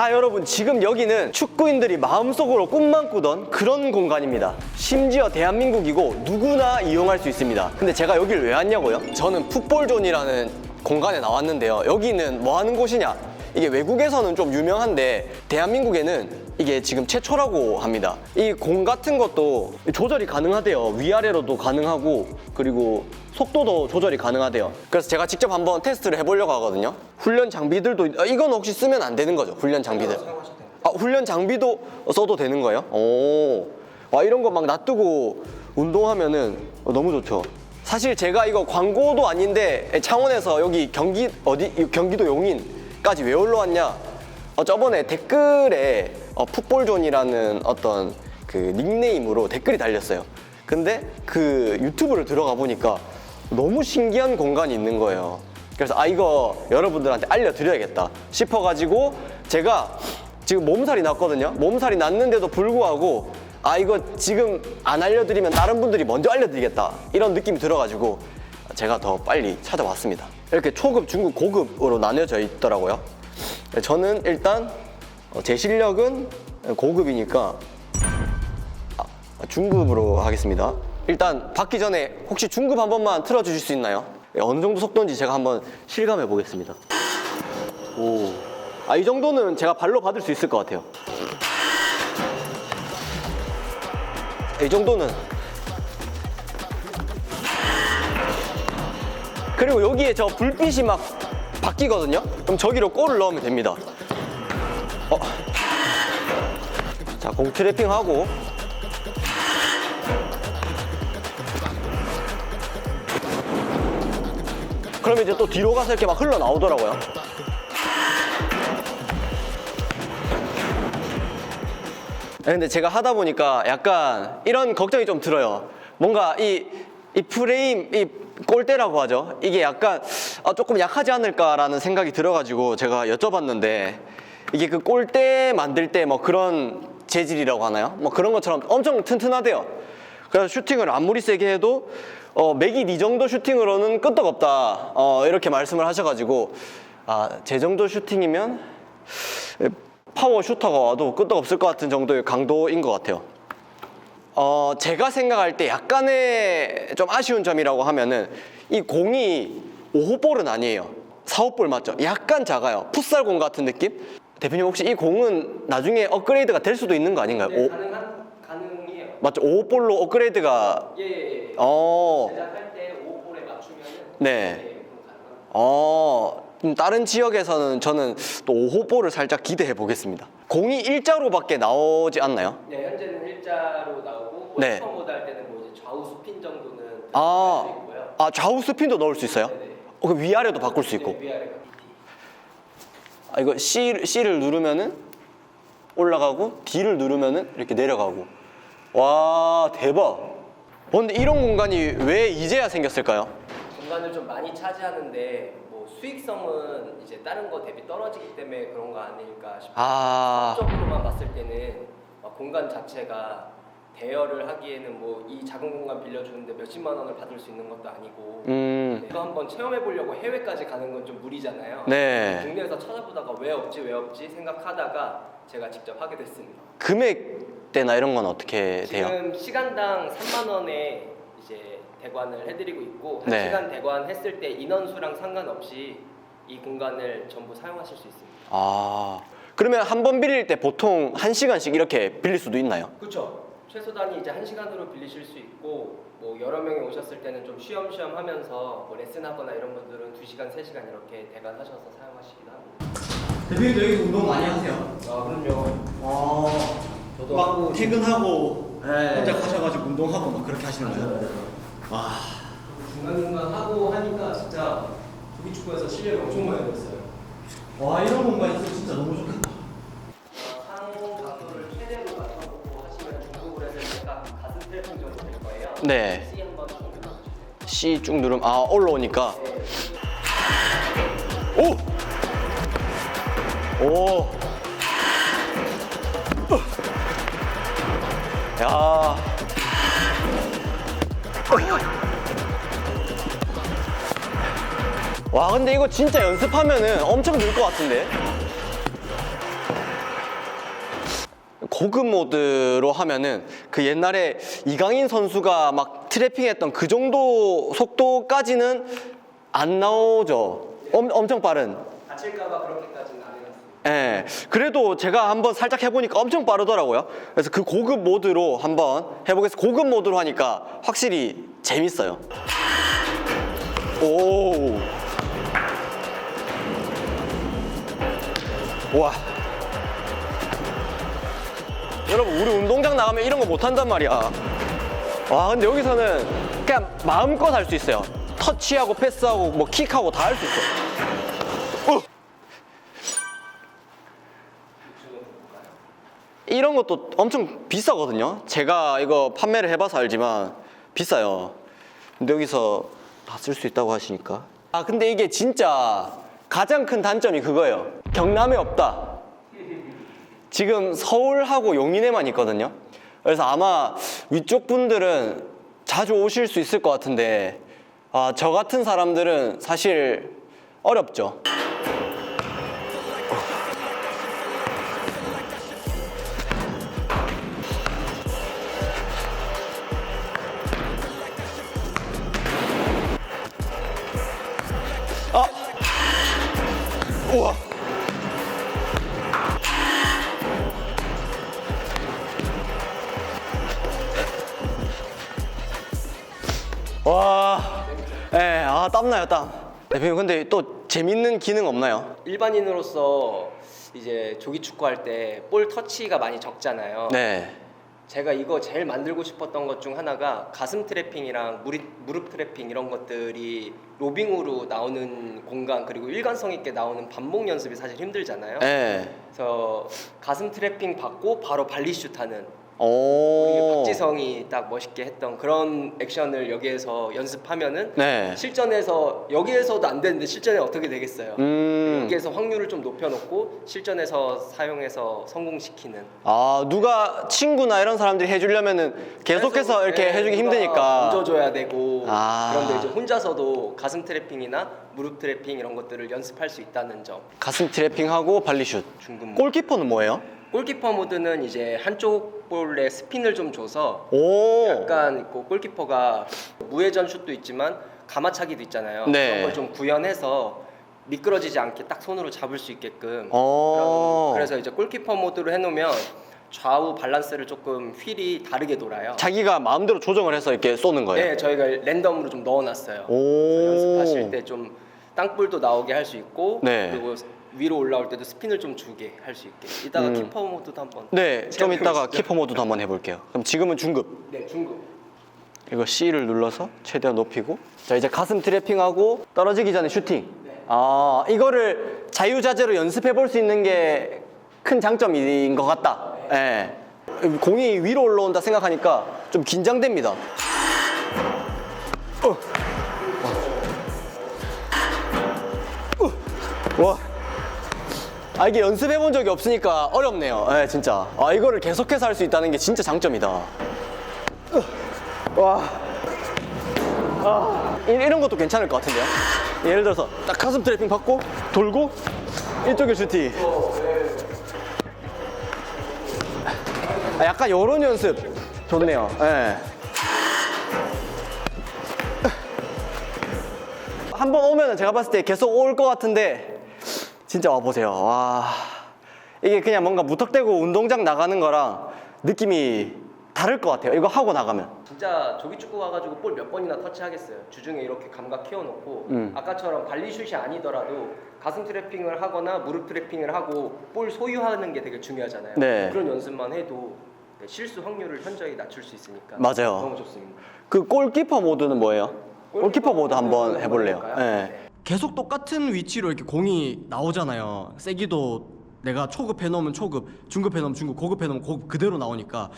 자 여러분 지금 여기는 축구인들이 마음속으로 꿈만 꾸던 그런 공간입니다. 심지어 대한민국이고 누구나 이용할 수 있습니다. 근데 제가 여기를 왜 왔냐고요? 저는 풋볼존이라는 공간에 나왔는데요. 여기는 뭐 하는 곳이냐 이게 외국에서는 좀 유명한데 대한민국에는 이게 지금 최초라고 합니다 이 공 같은 것도 조절이 가능하대요 위아래로도 가능하고 그리고 속도도 조절이 가능하대요. 그래서 제가 직접 한번 테스트를 해보려고 하거든요. 훈련 장비들도 있- 아, 이건 혹시 쓰면 안 되는 거죠? 훈련 장비들. 아 훈련 장비도 써도 되는 거예요? 오, 와 이런 거 막 놔두고 운동하면은 어, 너무 좋죠. 사실 제가 이거 광고도 아닌데 창원에서 여기 경기 어디 이 경기도 용인 까지 왜 올라왔냐? 어, 저번에 댓글에 어, 풋볼존이라는 어떤 그 닉네임으로 댓글이 달렸어요. 근데 그 유튜브를 들어가 보니까 너무 신기한 공간이 있는 거예요. 그래서 아 이거 여러분들한테 알려드려야겠다 싶어가지고 제가 지금 몸살이 났거든요. 몸살이 났는데도 불구하고 아 이거 지금 안 알려드리면 다른 분들이 먼저 알려드리겠다 이런 느낌이 들어가지고 제가 더 빨리 찾아왔습니다. 이렇게 초급, 중급, 고급으로 나뉘어져 있더라고요. 저는 일단 어, 제 실력은 고급이니까 아, 중급으로 하겠습니다. 일단 받기 전에 혹시 중급 한 번만 틀어주실 수 있나요? 예, 어느 정도 속도인지 제가 한번 실감해 보겠습니다. 오, 아 이 정도는 제가 발로 받을 수 있을 것 같아요. 이 정도는. 그리고 여기에 저 불빛이 막 바뀌거든요. 그럼 저기로 골을 넣으면 됩니다. 어. 자, 공 트래핑 하고 그러면 이제 또 뒤로 가서 이렇게 막 흘러나오더라고요. 네, 근데 제가 하다 보니까 약간 이런 걱정이 좀 들어요. 뭔가 이, 이 프레임, 이 골대라고 하죠. 이게 약간 아, 조금 약하지 않을까라는 생각이 들어가지고 제가 여쭤봤는데 이게 그 골대 만들 때 뭐 그런 재질이라고 하나요? 뭐 그런 것처럼 엄청 튼튼하대요. 그래서 슈팅을 아무리 세게 해도 어, 맥이 이 정도 슈팅으로는 끄떡 없다. 어, 이렇게 말씀을 하셔가지고 아, 제 정도 슈팅이면 파워 슈터가 와도 끄떡 없을 것 같은 정도의 강도인 것 같아요. 어, 제가 생각할 때 약간의 좀 아쉬운 점이라고 하면은 이 공이 5호볼은 아니에요. 4호볼 맞죠? 약간 작아요. 풋살공 같은 느낌? 대표님 혹시 이 공은 나중에 업그레이드가 될 수도 있는 거 아닌가요? 네, 오- 가능한 가능해요. 맞죠? 5호볼로 업그레이드가 예, 예, 예. 어, 제작할 때 5볼에 맞추면은 네. 가능합니다. 어, 음, 다른 지역에서는 저는 또 5호볼을 살짝 기대해 보겠습니다. 공이 일자로밖에 나오지 않나요? 네, 현재는 일자로 나오고 뭐 네. 슈퍼 모드 할 때는 뭐 이제 좌우 스핀 정도는 아. 할수 있고요. 아, 좌우 스핀도 넣을 수 있어요? 네네. 어, 그 위아래도 바꿀 수 있고. 네, 위아래가 아, 이거 C, C를 누르면은 올라가고 D를 누르면은 이렇게 내려가고. 와, 대박. 어, 근데 이런 공간이 왜 이제야 생겼을까요? 공간을 좀 많이 차지하는데 뭐 수익성은 이제 다른 거 대비 떨어지기 때문에 그런 거 아닐까 싶어요. 아, 적으로만 봤을 때는 막 공간 자체가 대여를 하기에는 뭐 이 작은 공간 빌려주는데 몇십만 원을 받을 수 있는 것도 아니고 음, 이거 한번 체험해 보려고 해외까지 가는 건 좀 무리잖아요. 네. 국내에서 찾아보다가 왜 없지 왜 없지 생각하다가 제가 직접 하게 됐습니다. 금액대나 이런 건 어떻게 돼요? 지금 시간당 3만 원에 이제 대관을 해드리고 있고 한 네. 시간 대관 했을 때 인원수랑 상관없이 이 공간을 전부 사용하실 수 있습니다. 아, 그러면 한 번 빌릴 때 보통 한 시간씩 이렇게 빌릴 수도 있나요? 그렇죠. 최소 단위 이제 한 시간으로 빌리실 수 있고 뭐 여러 명이 오셨을 때는 좀 쉬엄쉬엄 하면서 뭐 레슨하거나 이런 분들은 2 시간, 3 시간 이렇게 대관하셔서 사용하시기도 합니다. 대표님 도 여기서 운동 많이 하세요? 아 그럼요. 아, 저도 하고 퇴근하고 네. 혼자 가셔가지고 운동하고 막 그렇게 하시는 거예요? 와. 중간중간 하고 하니까 진짜 조기 축구에서 실력이 엄청 많이 늘었어요. 와 이런 공간 있으면 진짜 너무 좋겠다. 네. C 쭉 누르면 아 올라오니까 네. 오! 오! 야. 와 근데 이거 진짜 연습하면은 엄청 늘 것 같은데 고급 모드로 하면은 그 옛날에 이강인 선수가 막 트래핑했던 그 정도 속도까지는 안 나오죠. 엄, 엄청 빠른. 다칠까봐 그렇게까지는 안 해놨어요. 예. 그래도 제가 한번 살짝 해보니까 엄청 빠르더라고요. 그래서 그 고급 모드로 한번 해보겠습니다. 고급 모드로 하니까 확실히 재밌어요. 오. 와. 여러분, 우리 운동장 나가면 이런 거 못 한단 말이야. 와, 근데 여기서는 그냥 마음껏 할 수 있어요. 터치하고 패스하고 뭐 킥하고 다 할 수 있어. 어. 이런 것도 엄청 비싸거든요. 제가 이거 판매를 해봐서 알지만 비싸요. 근데 여기서 다 쓸 수 있다고 하시니까. 아, 근데 이게 진짜 가장 큰 단점이 그거예요. 경남에 없다. 지금 서울하고 용인에만 있거든요. 그래서 아마 위쪽 분들은 자주 오실 수 있을 것 같은데, 아, 저 같은 사람들은 사실 어렵죠. 아! 우와! 와, 아, 땀나요, 땀. 대표님, 근데 또 재밌는 기능 없나요? 일반인으로서 이제 조기 축구할 때 볼 터치가 많이 적잖아요. 네. 제가 이거 제일 만들고 싶었던 것 중 하나가 가슴 트래핑이랑 무리, 무릎 트래핑 이런 것들이 로빙으로 나오는 공간 그리고 일관성 있게 나오는 반복 연습이 사실 힘들잖아요. 네. 그래서 가슴 트래핑 받고 바로 발리슛 하는 우리 오. 박지성이 딱 멋있게 했던 그런 액션을 여기에서 연습하면은 네. 실전에서 여기에서도 안 되는데 실전에 어떻게 되겠어요? 음. 여기에서 확률을 좀 높여놓고 실전에서 사용해서 성공시키는 아, 누가 친구나 이런 사람들이 해주려면은 계속해서 이렇게 네, 해주기 누가 힘드니까. 얹어줘야 되고 아. 그런데 이제 혼자서도 가슴 트래핑이나 무릎 트래핑 이런 것들을 연습할 수 있다는 점 가슴 트래핑하고 발리슛. 중급 골키퍼는 뭐예요? 골키퍼 모드는 이제 한쪽 볼에 스핀을 좀 줘서 오. 약간 그 골키퍼가 무회전 슛도 있지만 가마차기도 있잖아요. 네. 그런 걸 좀 구현해서 미끄러지지 않게 딱 손으로 잡을 수 있게끔. 어. 그런- 그래서 이제 골키퍼 모드로 해놓으면 좌우 밸런스를 조금 휠이 다르게 돌아요. 자기가 마음대로 조정을 해서 이렇게 쏘는 거예요. 네, 저희가 랜덤으로 좀 넣어놨어요. 오. 연습하실 때 좀 땅볼도 나오게 할 수 있고 네. 그리고 위로 올라올 때도 스핀을 좀 주게 할 수 있게. 이따가 음. 키퍼 모드도 한번. 네, 좀 이따가. 키퍼 모드도 한번 해볼게요. 그럼 지금은 중급. 네, 중급. 이거 C를 눌러서 최대한 높이고. 자, 이제 가슴 트래핑하고 떨어지기 전에 슈팅. 네. 아, 이거를 자유자재로 연습해 볼 수 있는 게 큰 장점인 것 같다. 예. 공이 위로 올라온다 생각하니까 좀 긴장됩니다. 어. 어. 와. 아 이게 연습해 본 적이 없으니까 어렵네요. 예, 진짜. 아 이거를 계속해서 할 수 있다는 게 진짜 장점이다. 와. 아, 이- 이런 것도 괜찮을 것 같은데요? 예를 들어서 딱 가슴 트래핑 받고 돌고 이쪽에 슈팅. 아, 약간 이런 연습 좋네요. 예. 한번 오면 제가 봤을 때 계속 올 것 같은데 진짜 와보세요. 와. 이게 그냥 뭔가 무턱대고 운동장 나가는 거랑 느낌이 다를 것 같아요. 이거 하고 나가면. 진짜 조기 축구 가가지고 볼 몇 번이나 터치하겠어요. 주중에 이렇게 감각 키워놓고 음. 아까처럼 발리슛이 아니더라도 가슴 트래핑을 하거나 무릎 트래핑을 하고 볼 소유하는 게 되게 중요하잖아요. 네. 그런 연습만 해도 네, 실수 확률을 현저히 낮출 수 있으니까 맞아요. 너무 좋습니다. 그 골키퍼 모드는 뭐예요? 골키퍼 모드 한번 해볼래요. 해볼까요? 네. 계속 똑같은 위치로 이렇게 공이 나오잖아요. 세기도 내가 초급 해놓으면 초급, 중급 해놓으면 중급, 고급 해놓으면 고급 그대로 나오니까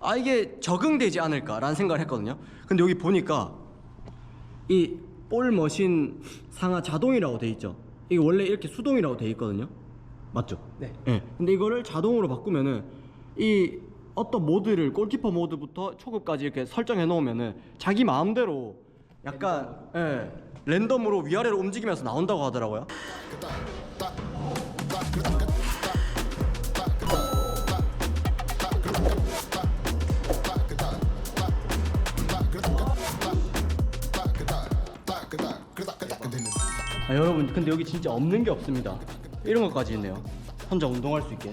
아 이게 적응되지 않을까라는 생각을 했거든요. 근데 여기 보니까 이 볼 머신 상하 자동이라고 돼 있죠. 이게 원래 이렇게 수동이라고 돼 있거든요. 맞죠? 네. 예. 근데 이거를 자동으로 바꾸면은 이 어떤 모드를 골키퍼 모드부터 초급까지 이렇게 설정해 놓으면은 자기 마음대로 약간 예, 랜덤으로 위아래로 움직이면서 나온다고 하더라고요. 아, 여러분 근데 여기 진짜 없는 게 없습니다. 이런 것까지 있네요. 혼자 운동할 수 있게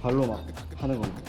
발로 막 하는 겁니다.